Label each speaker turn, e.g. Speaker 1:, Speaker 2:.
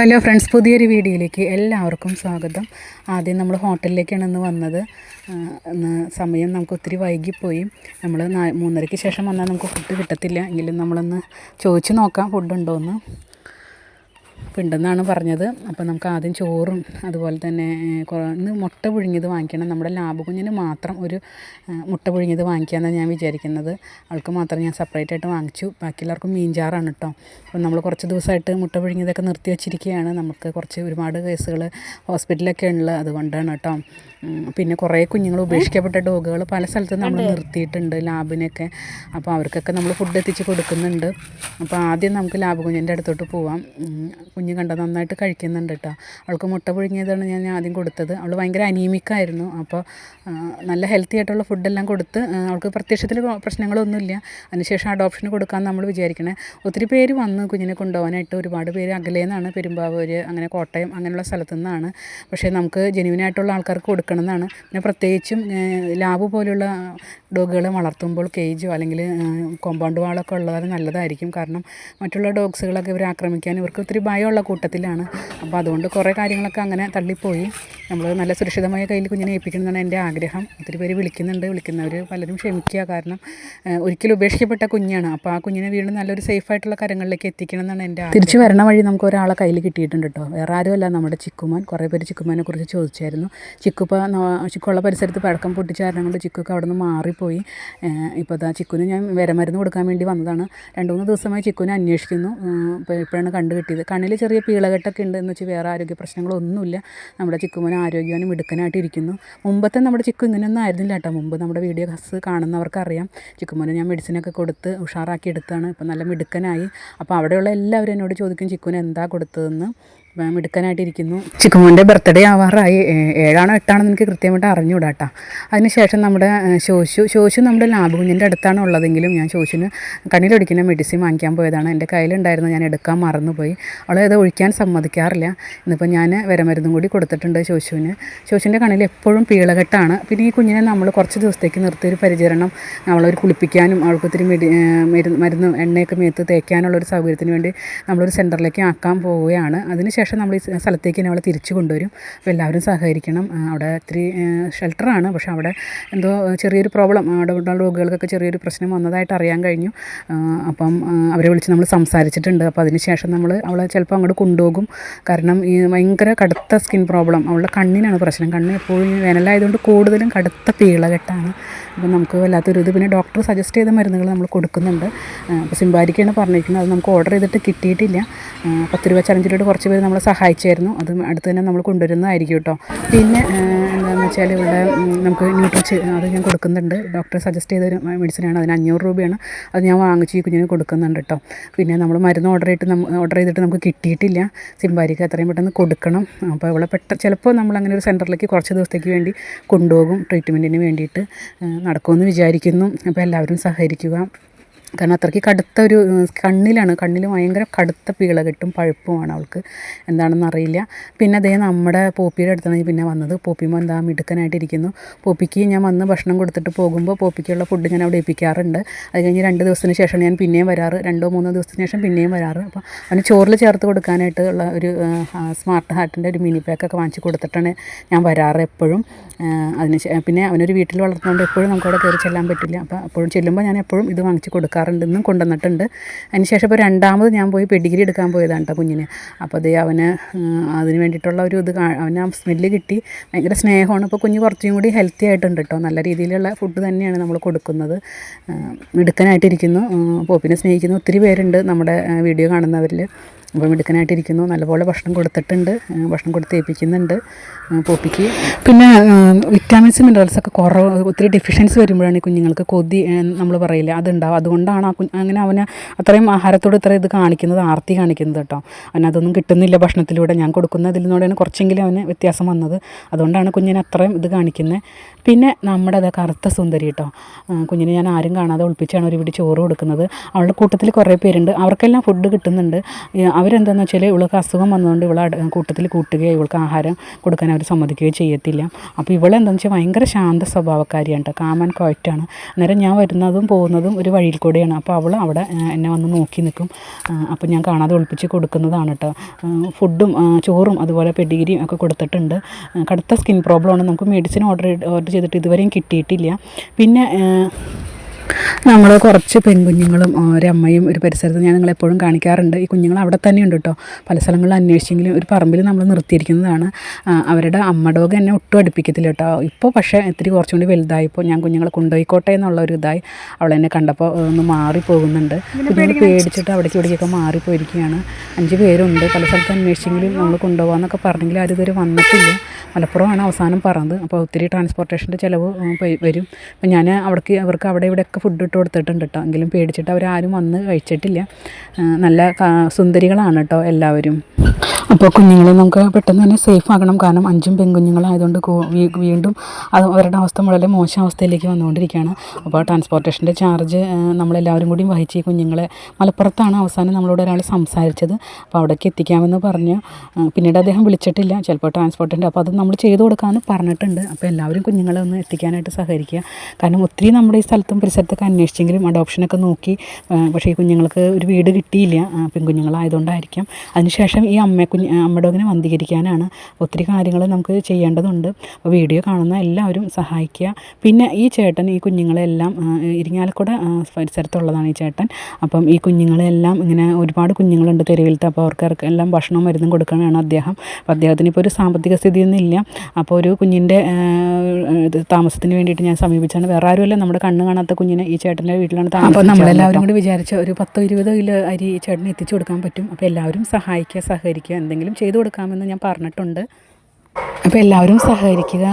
Speaker 1: Hello friends പുതിയൊരു വീഡിയോയിലേക്ക് എല്ലാവർക്കും സ്വാഗതം. ആദ്യം നമ്മൾ ഹോട്ടലിലേക്കാണ് ഇന്ന് വന്നത് സമയം നമുക്ക് ഒത്തിരി വൈകിപ്പോയി. നമ്മൾ മൂന്നരയ്ക്ക് ശേഷം വന്നാൽ നമുക്ക് ഫുഡ് കിട്ടത്തില്ല. എങ്കിലും നമ്മളൊന്ന് ചോദിച്ചു നോക്കാം ഫുഡ് ഉണ്ടോയെന്ന് ഉണ്ടെന്നാണ് പറഞ്ഞത്. അപ്പോൾ നമുക്ക് ആദ്യം ചോറും അതുപോലെ തന്നെ ഇന്ന് മുട്ട പുഴുങ്ങിയത് വാങ്ങിക്കണം. നമ്മുടെ ലാബുകുഞ്ഞിന് മാത്രം ഒരു മുട്ട പുഴുങ്ങിയത് വാങ്ങിക്കാമെന്നാണ് ഞാൻ വിചാരിക്കുന്നത്. അവൾക്ക് മാത്രം ഞാൻ സെപ്പറേറ്റ് ആയിട്ട് വാങ്ങിച്ചു. ബാക്കിയുള്ളവർക്കും മീൻചാറാണ് കേട്ടോ അപ്പോൾ നമ്മൾ കുറച്ച് ദിവസമായിട്ട് മുട്ട പുഴുങ്ങിയതൊക്കെ നിർത്തി വെച്ചിരിക്കുകയാണ് നമുക്ക് കുറച്ച് ഒരുപാട് കേസുകൾ ഹോസ്പിറ്റലൊക്കെ ഉള്ളത് അതുകൊണ്ടാണ് കേട്ടോ പിന്നെ കുറേ കുഞ്ഞുങ്ങൾ ഉപേക്ഷിക്കപ്പെട്ട ഡോഗുകൾ പല സ്ഥലത്തും നമ്മൾ നിർത്തിയിട്ടുണ്ട് ലാബിനൊക്കെ. അപ്പോൾ അവർക്കൊക്കെ നമ്മൾ ഫുഡ് എത്തിച്ച് കൊടുക്കുന്നുണ്ട്. അപ്പോൾ ആദ്യം നമുക്ക് ലാബ് കുഞ്ഞിന്റെ അടുത്തോട്ട് പോവാം. കുഞ്ഞ് കണ്ട നന്നായിട്ട് കഴിക്കുന്നുണ്ട് കേട്ടോ അവൾക്ക് മുട്ട പുഴുങ്ങിയതാണ് ഞാൻ ആദ്യം കൊടുത്തത്. അവൾ ഭയങ്കര അനീമിക്കായിരുന്നു. അപ്പോൾ നല്ല ഹെൽത്തി ആയിട്ടുള്ള ഫുഡെല്ലാം കൊടുത്ത് അവൾക്ക് പ്രത്യക്ഷത്തിൽ പ്രശ്നങ്ങളൊന്നുമില്ല. അതിനുശേഷം അഡോപ്ഷന് കൊടുക്കാൻ നമ്മൾ വിചാരിക്കണേ. ഒത്തിരി പേര് വന്ന് കുഞ്ഞിനെ കൊണ്ടുപോകാനായിട്ട് ഒരുപാട് പേര് അകലേന്നാണ് പെരുമ്പാവൂർ അങ്ങനെ കോട്ടയം അങ്ങനെയുള്ള സ്ഥലത്തു നിന്നാണ് പക്ഷേ നമുക്ക് ജെനുവിനായിട്ടുള്ള ആൾക്കാർക്ക് കൊടുക്കണം എന്നാണ് പിന്നെ പ്രത്യേകിച്ചും ലാബ് പോലെയുള്ള ഡോഗുകളെ വളർത്തുമ്പോൾ കേജോ അല്ലെങ്കിൽ കോമ്പൗണ്ട് വാളൊക്കെ ഉള്ളത് നല്ലതായിരിക്കും. കാരണം മറ്റുള്ള ഡോഗ്സുകളൊക്കെ ഇവരെ ആക്രമിക്കാൻ ഇവർക്ക് ഒത്തിരി ഭയമുള്ള കൂട്ടത്തിലാണ്. അപ്പോൾ അതുകൊണ്ട് കുറേ കാര്യങ്ങളൊക്കെ അങ്ങനെ തള്ളിപ്പോയി. നമ്മൾ നല്ല സുരക്ഷിതമായ കയ്യിൽ കുഞ്ഞിനെ ഏൽപ്പിക്കണമെന്നാണ് എന്റെ ആഗ്രഹം. ഒത്തിരി പേര് വിളിക്കുന്നുണ്ട്. വിളിക്കുന്നവർ പലരും ക്ഷമിക്കുക. കാരണം ഒരിക്കലും ഉപേക്ഷിക്കപ്പെട്ട കുഞ്ഞാണ്. അപ്പോൾ ആ കുഞ്ഞിനെ വീണ്ടും നല്ലൊരു സേഫ് ആയിട്ടുള്ള കരങ്ങളിലേക്ക് എത്തിക്കണം എന്നാണ് എന്റെ തിരിച്ചു വരണ വഴി നമുക്ക് ഒരാളെ കയ്യിൽ കിട്ടിയിട്ടുണ്ട് കേട്ടോ. വേറെ ആരുമല്ല നമ്മുടെ ചിക്കുമാൻ. കുറേ പേര് ചിക്കുമാനെ കുറിച്ച് ചോദിച്ചായിരുന്നു. ചിക്കുപ്പ ചിക്കുള്ള പരിസരത്ത് പഴക്കം പൊട്ടിച്ച കാരണം കൊണ്ട് ചിക്കുക്ക് അവിടെ നിന്ന് മാറിപ്പോയി. ഇപ്പോൾ അതാ ചിക്കുന് ഞാൻ വിരമരുന്ന് കൊടുക്കാൻ വേണ്ടി വന്നതാണ്. രണ്ട് മൂന്ന് ദിവസമായി ചിക്കുനെ അന്വേഷിക്കുന്നു. ഇപ്പോഴാണ് കണ്ടു കിട്ടിയത് കണ്ണിൽ ചെറിയ പീളകെട്ടൊക്കെ ഉണ്ട് എന്ന് വെച്ചാൽ വേറെ ആരോഗ്യ പ്രശ്നങ്ങളൊന്നുമില്ല. നമ്മുടെ ചിക്കുമോൻ ആരോഗ്യവാനും മിടുക്കനായിട്ട് ഇരിക്കുന്നു മുമ്പത്തെ നമ്മുടെ ചിക്കു ഇങ്ങനെയൊന്നും ആയിരുന്നില്ല കേട്ടോ. മുമ്പ് നമ്മുടെ വീഡിയോ ഹസ് കാണുന്നവർക്കറിയാം. ചിക്കുമോനെ ഞാൻ മെഡിസിനൊക്കെ കൊടുത്ത് ഉഷാറാക്കി എടുത്താണ് ഇപ്പം നല്ല മിടുക്കനായി. അപ്പോൾ അവിടെയുള്ള എല്ലാവരും എന്നോട് ചോദിക്കും ചിക്കുവിന് എന്താ കൊടുത്തതെന്ന്? അപ്പം എടുക്കാനായിട്ടിരിക്കുന്നു. ചിക്കുമോന്റെ ബർത്ത്ഡേ ആവാറായി. ഏഴാണോ എട്ടാണോ എനിക്ക് കൃത്യമായിട്ട് അറിഞ്ഞുകൂടാട്ടാ. അതിനുശേഷം നമ്മുടെ ശോശു ശോശു നമ്മുടെ ലാബ് കുഞ്ഞിന്റെ അടുത്താണ് ഉള്ളതെങ്കിലും ഞാൻ ശോശുവിന് കണ്ണിലൊടിക്കുന്ന മെഡിസിൻ വാങ്ങിക്കാൻ പോയതാണ്. എന്റെ കയ്യിലുണ്ടായിരുന്നു ഞാൻ എടുക്കാൻ മറന്നുപോയി. അവളെ അത് ഒഴിക്കാൻ സമ്മതിക്കാറില്ല. ഇന്നിപ്പോൾ ഞാൻ വരമരുന്നും കൂടി കൊടുത്തിട്ടുണ്ട് ശോശുവിന്. ശോശുവിന്റെ കണ്ണിൽ എപ്പോഴും പീളകെട്ടാണ്. പിന്നെ ഈ കുഞ്ഞിനെ നമ്മൾ കുറച്ച് ദിവസത്തേക്ക് നിർത്തി ഒരു പരിചരണം അവളൊരു കുളിപ്പിക്കാനും അവൾക്ക് ഒത്തിരി മെഡി മരുന്ന് മരുന്ന് എണ്ണയൊക്കെ മേത്ത് തേക്കാനുള്ളൊരു സൗകര്യത്തിന് വേണ്ടി നമ്മളൊരു സെന്ററിലേക്ക് ആക്കാൻ പോവുകയാണ്. അതിനുശേഷം നമ്മൾ ഈ സ്ഥലത്തേക്ക് അവളെ തിരിച്ചു കൊണ്ടുവരും. അപ്പോൾ എല്ലാവരും സഹകരിക്കണം. അവിടെ ഇത്തിരി ഷെൽട്ടറാണ് പക്ഷേ അവിടെ എന്തോ ചെറിയൊരു പ്രോബ്ലം അവിടെ ഉള്ള രോഗികൾക്കൊക്കെ ചെറിയൊരു പ്രശ്നം വന്നതായിട്ട് അറിയാൻ കഴിഞ്ഞു. അപ്പം അവരെ വിളിച്ച് നമ്മൾ സംസാരിച്ചിട്ടുണ്ട്. അപ്പോൾ അതിന് ശേഷം നമ്മൾ അവളെ ചിലപ്പോൾ അങ്ങോട്ട് കൊണ്ടുപോകും. കാരണം ഈ ഭയങ്കര കടുത്ത സ്കിൻ പ്രോബ്ലം അവളുടെ കണ്ണിനാണ് പ്രശ്നം. കണ്ണ് എപ്പോഴും വേനലായതുകൊണ്ട് കൂടുതലും കടുത്ത പീളകെട്ടാണ്. അപ്പം നമുക്ക് വല്ലാത്തൊരു ഇത്. പിന്നെ ഡോക്ടർ സജസ്റ്റ് ചെയ്ത മരുന്നുകൾ നമ്മൾ കൊടുക്കുന്നുണ്ട്. അപ്പോൾ സിംബാരിക്കാണ് പറഞ്ഞിരിക്കുന്നത്. അത് നമുക്ക് ഓർഡർ ചെയ്തിട്ട് കിട്ടിയിട്ടില്ല. പത്ത് രൂപ ചലഞ്ചിലോട്ട് കുറച്ച് പേര് നമ്മളെ സഹായിച്ചായിരുന്നു. അത് അടുത്ത് തന്നെ നമ്മൾ കൊണ്ടുവരുന്നതായിരിക്കും കേട്ടോ. പിന്നെ എന്താണെന്ന് വെച്ചാൽ ഇവിടെ നമുക്ക് ന്യൂട്രിച്ച് അത് ഞാൻ കൊടുക്കുന്നുണ്ട്. ഡോക്ടർ സജസ്റ്റ് ചെയ്തൊരു മെഡിസിനാണ്. അതിന് അഞ്ഞൂറ് രൂപയാണ്. അത് ഞാൻ വാങ്ങിച്ച് ഈ കുഞ്ഞിന് കൊടുക്കുന്നുണ്ട് കേട്ടോ. പിന്നെ നമ്മൾ മരുന്ന് ഓർഡർ ചെയ്തിട്ട് ഓർഡർ ചെയ്തിട്ട് നമുക്ക് കിട്ടിയിട്ടില്ല. സിംബാരിക്ക് എത്രയും പെട്ടെന്ന് കൊടുക്കണം. അപ്പോൾ ഇവിടെ പെട്ടെന്ന് ചിലപ്പോൾ നമ്മൾ അങ്ങനെ ഒരു സെന്ററിലേക്ക് കുറച്ച് ദിവസത്തേക്ക് വേണ്ടി കൊണ്ടുപോകും. ട്രീറ്റ്മെന്റിന് വേണ്ടിയിട്ട് നടക്കുമെന്ന് വിചാരിക്കുന്നു. അപ്പോൾ എല്ലാവരും സഹകരിക്കുക. കാരണം അത്രയ്ക്ക് കടുത്ത ഒരു കണ്ണിലാണ്. കണ്ണിൽ ഭയങ്കര കടുത്ത പീള കിട്ടും പഴുപ്പുമാണ് അവൾക്ക്. എന്താണെന്ന് അറിയില്ല. പിന്നെ അതേ നമ്മുടെ പോപ്പിയുടെ അടുത്താണ് പിന്നെ വന്നത്. പോപ്പിമോ എന്താ മിടുക്കനായിട്ടിരിക്കുന്നു. പോപ്പിക്ക് ഞാൻ വന്ന് ഭക്ഷണം കൊടുത്തിട്ട് പോകുമ്പോൾ പോപ്പിക്കുള്ള ഫുഡ് ഞാൻ അവിടെ ഏൽപ്പിക്കാറുണ്ട്. അത് കഴിഞ്ഞ് രണ്ട് ദിവസത്തിന് ശേഷം ഞാൻ പിന്നെയും വരാറ്. രണ്ടോ മൂന്നോ ദിവസത്തിന് ശേഷം പിന്നെയും വരാറ്. അപ്പോൾ അവന് ചോറിൽ ചേർത്ത് കൊടുക്കാനായിട്ട് ഉള്ള ഒരു സ്മാർട്ട് ഹാർട്ടിന്റെ ഒരു മിനി പാക്കൊക്കെ വാങ്ങിച്ച് കൊടുത്തിട്ടാണ് ഞാൻ വരാറ് എപ്പോഴും. അതിന് പിന്നെ അവനൊരു വീട്ടിൽ വളർത്തുന്നതുകൊണ്ട് എപ്പോഴും നമുക്ക് അവിടെ കയറി ചെല്ലാൻ പറ്റില്ല. അപ്പോൾ അപ്പോഴും ചെല്ലുമ്പോൾ ഞാൻ എപ്പോഴും ഇത് വാങ്ങിച്ച് കൊടുക്കാറുണ്ട് ഇന്നും കൊണ്ടുവന്നിട്ടുണ്ട്. അതിന് ശേഷം ഇപ്പോൾ രണ്ടാമത് ഞാൻ പോയി പെഡിഗ്രി എടുക്കാൻ പോയതാണ് കേട്ടോ കുഞ്ഞിന്. അപ്പോൾ അതേ അവന് അതിന് വേണ്ടിയിട്ടുള്ള ഒരു ഇത് അവന് ആ സ്മെല്ല് കിട്ടി. ഭയങ്കര സ്നേഹമാണ്. ഇപ്പോൾ കുഞ്ഞ് കുറച്ചും കൂടി ഹെൽത്തി ആയിട്ടുണ്ട് കേട്ടോ നല്ല രീതിയിലുള്ള ഫുഡ് തന്നെയാണ് നമ്മൾ കൊടുക്കുന്നത്. എടുക്കാനായിട്ടിരിക്കുന്നു പോപ്പിനെ സ്നേഹിക്കുന്ന ഒത്തിരി പേരുണ്ട് നമ്മുടെ വീഡിയോ കാണുന്നവരിൽ. അപ്പോൾ മിടുക്കനായിട്ടിരിക്കുന്നു നല്ലപോലെ ഭക്ഷണം കൊടുത്തിട്ടുണ്ട്. ഭക്ഷണം കൊടുത്ത് ഏൽപ്പിക്കുന്നുണ്ട്. പൊപ്പിക്ക്. പിന്നെ വിറ്റാമിൻസ് മിനറൽസൊക്കെ കുറവ് ഒത്തിരി ഡെഫിഷ്യൻസി വരുമ്പോഴാണ് ഈ കുഞ്ഞുങ്ങൾക്ക് കൊതി നമ്മൾ പറയില്ല അതുണ്ടാവും അതുകൊണ്ടാണ് ആ കുഞ്ഞ് അങ്ങനെ അവന് അത്രയും ആഹാരത്തോട് ഇത്ര ഇത് കാണിക്കുന്നത് ആർത്തി കാണിക്കുന്നത് കേട്ടോ. അവന് അതൊന്നും കിട്ടുന്നില്ല ഭക്ഷണത്തിലൂടെ. ഞാൻ കൊടുക്കുന്നതിൽ നിന്നോടെയാണ് കുറച്ചെങ്കിലും അവന് വ്യത്യാസം വന്നത്. അതുകൊണ്ടാണ് കുഞ്ഞിന് അത്രയും ഇത് കാണിക്കുന്നത് പിന്നെ നമ്മുടെ അത് കറുത്ത സുന്ദരി കേട്ടോ. കുഞ്ഞിനെ ഞാൻ ആരും കാണാതെ ഒളിപ്പിച്ചാണ് ഒരു പിടി ചോറ് കൊടുക്കുന്നത്. അവളുടെ കൂട്ടത്തിൽ കുറേ പേരുണ്ട്. അവർക്കെല്ലാം ഫുഡ് കിട്ടുന്നുണ്ട്. അവരെന്താണെന്ന് വെച്ചാൽ ഇവൾക്ക് അസുഖം വന്നതുകൊണ്ട് ഇവളെ കൂട്ടത്തിൽ കൂട്ടുകയോ ഇവൾക്ക് ആഹാരം കൊടുക്കാൻ അവർ സമ്മതിക്കുകയോ ചെയ്യത്തില്ല. അപ്പോൾ ഇവളെന്താണെന്ന് വെച്ചാൽ ഭയങ്കര ശാന്ത സ്വഭാവക്കാരിയാണ് കേട്ടോ കാമൻ കോയറ്റാണ്. അന്നേരം ഞാൻ വരുന്നതും പോകുന്നതും ഒരു വഴിയിൽ കൂടെയാണ്. അപ്പോൾ അവൾ അവിടെ എന്നെ വന്ന് നോക്കി നിൽക്കും. അപ്പോൾ ഞാൻ കാണാതെ ഒളിപ്പിച്ച് കൊടുക്കുന്നതാണ് കേട്ടോ ഫുഡും ചോറും അതുപോലെ പെഡിഗിരിയും ഒക്കെ കൊടുത്തിട്ടുണ്ട്. കടുത്ത സ്കിൻ പ്രോബ്ലമാണ് നമുക്ക് മെഡിസിൻ ഓർഡർ ഓർഡർ ചെയ്തിട്ട് ഇതുവരെയും കിട്ടിയിട്ടില്ല. പിന്നെ നമ്മൾ കുറച്ച് പെൺകുഞ്ഞുങ്ങളും ഒരമ്മയും ഒരു പരിസരത്ത് ഞാൻ നിങ്ങളെപ്പോഴും കാണിക്കാറുണ്ട്. ഈ കുഞ്ഞുങ്ങൾ അവിടെ തന്നെ ഉണ്ട് കേട്ടോ. പല സ്ഥലങ്ങളിൽ അന്വേഷിച്ചെങ്കിലും ഒരു പറമ്പിൽ നമ്മൾ നിർത്തിയിരിക്കുന്നതാണ്. അവരുടെ അമ്മ ഡോഗ് എന്നെ ഒട്ടും അടുപ്പിക്കത്തില്ല കേട്ടോ. ഇപ്പോൾ പക്ഷേ ഇത്തിരി കുറച്ചും കൂടി വലുതായപ്പോൾ ഞാൻ കുഞ്ഞുങ്ങളെ കൊണ്ടുപോയിക്കോട്ടെ എന്നുള്ള ഒരു ഇതായി അവളെന്നെ കണ്ടപ്പോൾ ഒന്ന് മാറിപ്പോകുന്നുണ്ട്. കുഞ്ഞുങ്ങൾ പേടിച്ചിട്ട് അവിടേക്ക് ഇവിടേക്കൊക്കെ മാറിപ്പോയിരിക്കുകയാണ്. അഞ്ച് പേരുണ്ട്. പല സ്ഥലത്ത് അന്വേഷിച്ചെങ്കിലും നമ്മൾ കൊണ്ടുപോകാമെന്നൊക്കെ പറഞ്ഞെങ്കിൽ ആരും ഇതുവരെ വന്നിട്ടില്ല. മലപ്പുറമാണ് അവസാനം പറഞ്ഞത്. അപ്പോൾ ഒത്തിരി ട്രാൻസ്പോർട്ടേഷന്റെ ചിലവ് വരും. അപ്പം ഞാൻ അവിടേക്ക് അവർക്ക് അവിടെ ഇവിടെയൊക്കെ ഫുഡ് ഇട്ട് കൊടുത്തിട്ടുണ്ട് കേട്ടോ എങ്കിലും പേടിച്ചിട്ട് അവരാരും വന്ന് കഴിച്ചിട്ടില്ല. നല്ല സുന്ദരികളാണ് കേട്ടോ എല്ലാവരും. അപ്പോൾ കുഞ്ഞുങ്ങളെ നമുക്ക് പെട്ടെന്ന് തന്നെ സേഫ് ആക്കണം. കാരണം അഞ്ചും പെൺകുഞ്ഞുങ്ങളായതുകൊണ്ട് വീണ്ടും അത് അവരുടെ അവസ്ഥ വളരെ മോശം അവസ്ഥയിലേക്ക് വന്നുകൊണ്ടിരിക്കുകയാണ്. അപ്പോൾ ട്രാൻസ്പോർട്ടേഷന്റെ ചാർജ് നമ്മളെല്ലാവരും കൂടി വഹിച്ച് ഈ കുഞ്ഞുങ്ങളെ മലപ്പുറത്താണ് അവസാനം നമ്മളോട് ഒരാൾ സംസാരിച്ചത്. അപ്പോൾ അവിടേക്ക് എത്തിക്കാമെന്ന് പറഞ്ഞു. പിന്നീട് അദ്ദേഹം വിളിച്ചിട്ടില്ല. ചിലപ്പോൾ ട്രാൻസ്പോർട്ടിന്റെ അപ്പോൾ അത് നമ്മൾ ചെയ്തു കൊടുക്കാമെന്ന് പറഞ്ഞിട്ടുണ്ട്. അപ്പോൾ എല്ലാവരും കുഞ്ഞുങ്ങളെ ഒന്ന് എത്തിക്കാനായിട്ട് സഹകരിക്കുക. കാരണം ഒത്തിരി നമ്മുടെ ഈ സ്ഥലത്തും പരിസരത്തൊക്കെ അന്വേഷിച്ചെങ്കിലും അഡോപ്ഷനൊക്കെ നോക്കി പക്ഷേ ഈ കുഞ്ഞുങ്ങൾക്ക് ഒരു വീട് കിട്ടിയില്ല. പെൺകുഞ്ഞുങ്ങളായതുകൊണ്ടായിരിക്കും. അതിനുശേഷം ഈ അമ്മ കുഞ്ഞ് അമ്മ ഡോഗിനെ വന്ധീകരിക്കാനാണ് ഒത്തിരി കാര്യങ്ങൾ നമുക്ക് ചെയ്യേണ്ടതുണ്ട്. അപ്പോൾ വീഡിയോ കാണുന്ന എല്ലാവരും സഹായിക്കുക. പിന്നെ ഈ ചേട്ടൻ ഈ കുഞ്ഞുങ്ങളെല്ലാം ഇരിങ്ങാലക്കുട പരിസരത്തുള്ളതാണ് ഈ ചേട്ടൻ. അപ്പം ഈ കുഞ്ഞുങ്ങളെല്ലാം ഇങ്ങനെ ഒരുപാട് കുഞ്ഞുങ്ങളുണ്ട് തെരുവിലത്തെ അപ്പോൾ അവർക്ക് എല്ലാം ഭക്ഷണവും മരുന്നും കൊടുക്കാനാണ് അദ്ദേഹം. അപ്പോൾ അദ്ദേഹത്തിന് ഇപ്പോൾ ഒരു സാമ്പത്തിക സ്ഥിതിയൊന്നും ഇല്ല അപ്പോൾ ഒരു കുഞ്ഞിന്റെ താമസത്തിന് വേണ്ടിയിട്ട് ഞാൻ സമീപിച്ചാണ്. വേറെ ആരുമല്ല നമ്മുടെ കണ്ണ് കാണാത്ത കുഞ്ഞിനെ ഈ ചേട്ടന്റെ വീട്ടിലാണ് താമസം അപ്പോൾ നമ്മളെല്ലാവരും കൂടി വിചാരിച്ച ഒരു പത്തോ ഇരുപതോ കിലോ അരി ഈ ചേട്ടന് എത്തിച്ചു കൊടുക്കാൻ പറ്റും. അപ്പോൾ എല്ലാവരും സഹായിക്കുക സഹകരിക്കുക എന്തെങ്കിലും ചെയ്തു കൊടുക്കാമെന്ന് ഞാൻ പറഞ്ഞിട്ടുണ്ട്. അപ്പോൾ എല്ലാവരും സഹകരിക്കുക.